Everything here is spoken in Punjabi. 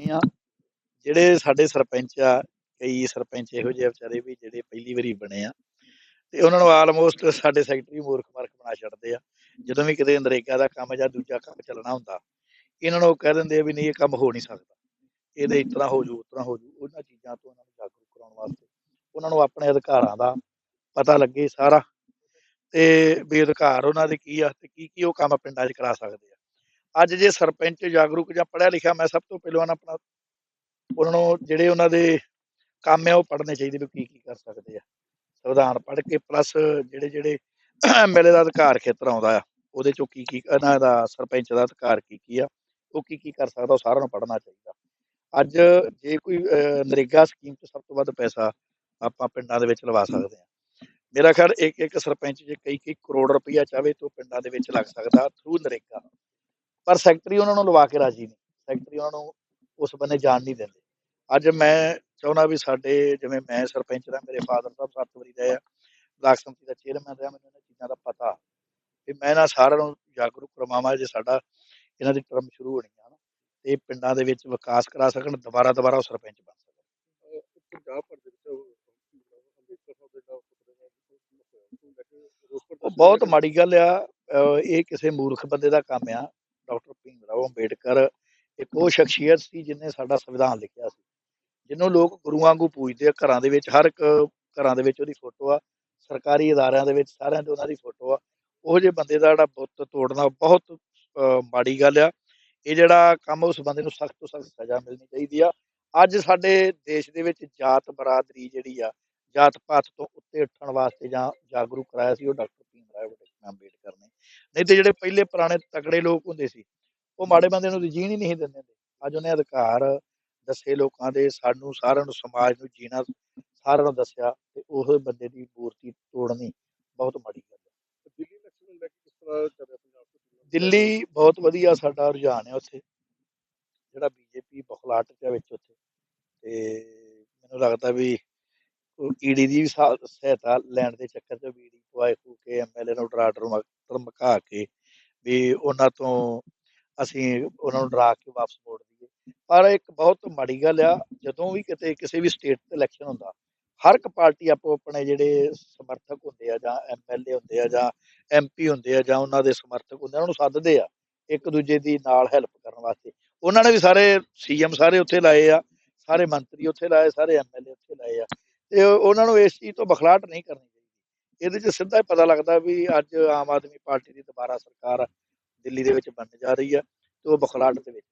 ਆ ਜਿਹੜੇ ਸਾਡੇ ਸਰਪੰਚ ਆ, ਕਈ ਸਰਪੰਚ ਇਹੋ ਜਿਹੇ ਵਿਚਾਰੇ ਵੀ ਜਿਹੜੇ ਪਹਿਲੀ ਵਾਰੀ ਬਣੇ ਆ। ਤੇ ਉਹਨਾਂ ਨੂੰ ਆਲਮੋਸਟ ਸਾਡੇ ਸੈਕਟਰੀ ਮੂਰਖ ਮਰਖ ਬਣਾ ਛੱਡਦੇ ਆ। ਜਦੋਂ ਵੀ ਕਿਤੇ ਨਰੇਗਾ ਦਾ ਕੰਮ ਜਾਂ ਦੂਜਾ ਕੰਮ ਚੱਲਣਾ ਹੁੰਦਾ, ਇਹਨਾਂ ਨੂੰ ਕਹਿ ਦਿੰਦੇ ਆ ਵੀ ਨਹੀਂ, ਇਹ ਕੰਮ ਹੋ ਨਹੀਂ ਸਕਦਾ। ਇਹਦੇ ਇਸ ਤਰ੍ਹਾਂ ਹੋ ਜੂ ਉਸ ਤਰ੍ਹਾਂ ਹੋ ਜੂ ਉਹਨਾਂ ਚੀਜ਼ਾਂ ਤੋਂ ਉਹਨਾਂ ਨੂੰ ਜਾਗਰੂਕ ਕਰਾਉਣ ਵਾਸਤੇ। ਉਹਨਾਂ ਨੂੰ ਆਪਣੇ ਅਧਿਕਾਰਾਂ ਦਾ ਪਤਾ ਲੱਗੇ ਸਾਰਾ। ਤੇ ਵੀ ਅਧਿਕਾਰ ਉਹਨਾਂ ਦੇ ਕੀ ਆ ਤੇ ਕੀ ਕੀ ਉਹ ਕੰਮ ਪਿੰਡਾਂ 'ਚ ਕਰਾ ਸਕਦੇ ਆ। ਅੱਜ ਜੇ ਸਰਪੰਚ ਜਾਗਰੂਕ ਜਾਂ ਪੜਿਆ ਲਿਖਿਆ, ਮੈਂ ਸਭ ਤੋਂ ਪਹਿਲਾਂ ਆਪਣਾ ਉਹਨਾਂ ਨੂੰ ਜਿਹੜੇ ਉਹਨਾਂ ਦੇ ਕੰਮ ਆ, ਉਹ ਪੜ੍ਹਨੇ ਚਾਹੀਦੇ ਵੀ ਕੀ ਕੀ ਕਰ ਸਕਦੇ ਆ। ਸੰਵਿਧਾਨ ਪੜ੍ਹ ਕੇ ਪਲੱਸ ਜਿਹੜੇ ਜਿਹੜੇ ਐਮਐਲਏ ਦਾ ਅਧਿਕਾਰ ਖੇਤਰ ਆਉਂਦਾ ਆ, ਉਹਦੇ ਚੋਂ ਕੀ ਕੀ ਇਹਨਾਂ ਦਾ ਸਰਪੰਚ ਦਾ ਅਧਿਕਾਰ ਕੀ ਕੀ ਆ, ਉਹ ਕੀ ਕੀ ਕਰ ਸਕਦਾ, ਉਹ ਸਾਰਿਆਂ ਨੂੰ ਪੜ੍ਹਨਾ ਚਾਹੀਦਾ। ਅੱਜ ਜੇ ਕੋਈ ਨਰੇਗਾ ਸਕੀਮ 'ਚ ਸਭ ਤੋਂ ਵੱਧ ਪੈਸਾ ਆਪਾਂ ਪਿੰਡਾਂ ਦੇ ਵਿੱਚ ਲਵਾ ਸਕਦੇ ਆ। ਮੇਰਾ ਖਿਆਲ ਇੱਕ ਇੱਕ ਸਰਪੰਚ ਜੇ ਕਈ ਕਈ ਕਰੋੜ ਰੁਪਈਆ ਚਾਹਵੇ ਤਾਂ ਉਹ ਪਿੰਡਾਂ ਦੇ ਵਿੱਚ ਲੱਗ ਸਕਦਾ ਥਰੂ ਨਰੇਗਾ। ਪਰ ਸੈਕਟਰੀ ਉਹਨਾਂ ਨੂੰ ਲਵਾ ਕੇ ਰਾਜੀ ਨਹੀਂ। ਸੈਕਟਰੀ ਉਹਨਾਂ ਨੂੰ ਉਸ ਬੰਨੇ ਜਾਣ ਨਹੀਂ ਦਿੰਦੇ। ਅੱਜ ਮੈਂ ਚਾਹੁੰਦਾ ਵੀ ਸਾਡੇ ਜਿਵੇਂ ਮੈਂ ਸਰਪੰਚ ਦਾ, ਮੇਰੇ ਫਾਦਰ ਸਾਹਿਬ ਸੱਤ ਵਾਰੀ ਰਹੇ ਆ, ਬਲਾਕ ਸੰਮਤੀ ਦਾ ਚੇਅਰਮੈਨ ਰਿਹਾ, ਮੈਨੂੰ ਇਹਨਾਂ ਚੀਜ਼ਾਂ ਦਾ ਪਤਾ ਵੀ ਮੈਂ ਨਾ ਸਾਰਿਆਂ ਨੂੰ ਜਾਗਰੂਕ ਕਰਵਾਵਾਂ ਜੇ ਸਾਡਾ ਇਹਨਾਂ ਦੀ ਟਰਮ ਸ਼ੁਰੂ ਹੋਣੀ ਆ ਨਾ ਤੇ ਪਿੰਡਾਂ ਦੇ ਵਿੱਚ ਵਿਕਾਸ ਕਰਾ ਸਕਣ, ਦੁਬਾਰਾ ਦੁਬਾਰਾ ਉਹ ਸਰਪੰਚ ਬਣ ਸਕਣ। ਪੰਜਾਬ ਭਰ ਦੇ ਵਿੱਚ ਬਹੁਤ ਮਾੜੀ ਗੱਲ ਆ ਇਹ ਕਿਸੇ ਮੂਰਖ ਬੰਦੇ ਦਾ ਕੰਮ ਆ। ਡਾਕਟਰ ਭੀਮ ਰਾਓ ਅੰਬੇਡਕਰ ਇੱਕ ਉਹ ਸ਼ਖਸੀਅਤ ਸੀ ਜਿਹਨੇ ਸਾਡਾ ਸੰਵਿਧਾਨ ਲਿਖਿਆ ਸੀ, ਜਿਹਨੂੰ ਲੋਕ ਗੁਰੂਆਂ ਵਾਂਗੂ ਪੂਜਦੇ ਆ, ਘਰਾਂ ਦੇ ਵਿੱਚ, ਹਰ ਇੱਕ ਘਰਾਂ ਦੇ ਵਿੱਚ ਉਹਦੀ ਫੋਟੋ ਆ, ਸਰਕਾਰੀ ਅਦਾਰਿਆਂ ਦੇ ਵਿੱਚ ਸਾਰਿਆਂ ਦੇ ਉਹਨਾਂ ਦੀ ਫੋਟੋ ਆ, ਉਹ ਜਿਹੇ ਬੰਦੇ ਦਾ ਜਿਹੜਾ ਬੁੱਤ ਤੋੜਨਾ ਬਹੁਤ ਮਾੜੀ ਗੱਲ ਆ, ਇਹ ਜਿਹੜਾ ਕੰਮ ਉਸ ਬੰਦੇ ਨੂੰ ਸਖਤ ਤੋਂ ਸਖਤ ਸਜ਼ਾ ਮਿਲਣੀ ਚਾਹੀਦੀ ਆ, ਅੱਜ ਸਾਡੇ ਦੇਸ਼ ਦੇ ਵਿੱਚ ਜਾਤ ਬਰਾਦਰੀ ਜਿਹੜੀ ਆ ਜਾਤ ਪਾਤ ਤੋਂ ਉੱਤੇ ਉੱਠਣ ਵਾਸਤੇ ਜਾਂ ਜਾਗਰੂਕ ਕਰਾਇਆ ਸੀ ਉਹ ਡਾਕਟਰ ਭੀਮ ਰਾਓ ਅੰਬੇਡਕਰ। ਨਹੀਂ ਤੇ ਜਿਹੜੇ ਪਹਿਲੇ ਪੁਰਾਣੇ ਤਕੜੇ ਲੋਕ ਹੁੰਦੇ ਸੀ ਉਹ ਮਾੜੇ ਬੰਦੇ ਨੂੰ ਜੀਣ ਹੀ ਨਹੀਂ ਦਿੰਦੇ ਅੱਜ ਉਹਨੇ ਅਧਿਕਾਰ ਦੱਸੇ ਲੋਕਾਂ ਦੇ ਸਾਨੂੰ ਸਾਰਿਆਂ ਨੂੰ ਸਮਾਜ ਨੂੰ ਜੀਣਾ ਸਾਰਿਆਂ ਨੂੰ ਦੱਸਿਆ ਤੇ ਉਹ ਬੰਦੇ ਦੀ ਮੂਰਤੀ ਤੋੜਨੀ ਬਹੁਤ ਮਾੜੀ ਗੱਲ ਹੈ। ਦਿੱਲੀ ਇਲੈਕਸ਼ਨ ਨੂੰ ਲੈ ਕੇ ਕਿਸ ਤਰ੍ਹਾਂ ਚੱਲ ਰਿਹਾ ਪੰਜਾਬ ਤੋਂ ਦਿੱਲੀ ਬਹੁਤ ਵਧੀਆ ਸਾਡਾ ਰੁਝਾਨ ਹੈ ਉੱਥੇ। ਜਿਹੜਾ ਬੀਜੇਪੀ ਬਖਲਾਟ ਦੇ ਵਿੱਚ ਉੱਥੇ। ਤੇ ਮੈਨੂੰ ਲੱਗਦਾ ਵੀ ਈਡੀ ਦੀ ਸਹਾਇਤਾ ਲੈਣ ਦੇ ਚੱਕਰ 'ਚ ਈਡੀ ਪਵਾਏ ਹੋ ਕੇ ਐਮਐਲਏ ਨੂੰ ਡਰਾ ਡਰਮਾ ਧਮਕਾ ਕੇ ਵੀ ਉਹਨਾਂ ਤੋਂ ਅਸੀਂ ਉਹਨਾਂ ਨੂੰ ਡਰਾ ਕੇ ਵਾਪਸ ਮੋੜ ਦਈਏ। ਪਰ ਇੱਕ ਬਹੁਤ ਮਾੜੀ ਗੱਲ ਆ, ਜਦੋਂ ਵੀ ਕਿਤੇ ਕਿਸੇ ਵੀ ਸਟੇਟ ਤੇ ਇਲੈਕਸ਼ਨ ਹੁੰਦਾ, ਹਰ ਇੱਕ ਪਾਰਟੀ ਆਪੋ ਆਪਣੇ ਜਿਹੜੇ ਸਮਰਥਕ ਹੁੰਦੇ ਆ ਜਾਂ ਐਮਐਲਏ ਹੁੰਦੇ ਆ ਜਾਂ ਐਮਪੀ ਹੁੰਦੇ ਆ ਜਾਂ ਉਹਨਾਂ ਦੇ ਸਮਰਥਕ ਹੁੰਦੇ ਆ, ਉਹਨਾਂ ਨੂੰ ਸੱਦਦੇ ਆ ਇੱਕ ਦੂਜੇ ਦੀ ਨਾਲ ਹੈਲਪ ਕਰਨ ਵਾਸਤੇ। ਉਹਨਾਂ ਨੇ ਵੀ ਸਾਰੇ ਸੀਐਮ ਸਾਰੇ ਉੱਥੇ ਲਾਏ ਆ, ਸਾਰੇ ਮੰਤਰੀ ਉੱਥੇ ਲਾਏ, ਸਾਰੇ ਐਮਐਲਏ ਉੱਥੇ ਲਾਏ ਆ। ਤੇ ਉਹਨਾਂ ਨੂੰ ਇਸ ਚੀਜ਼ ਤੋਂ ਬਖਲਾਟ ਨਹੀਂ ਕਰਨੀ ਇਹਦੇ 'ਚ ਸਿੱਧਾ ਹੀ ਪਤਾ ਲੱਗਦਾ ਵੀ ਅੱਜ ਆਮ ਆਦਮੀ ਪਾਰਟੀ ਦੀ ਦੁਬਾਰਾ ਸਰਕਾਰ ਦਿੱਲੀ ਦੇ ਵਿੱਚ ਬਣਨ ਜਾ ਰਹੀ ਆ ਤੇ ਉਹ ਬਖਲਾਟ ਦੇ ਵਿੱਚ।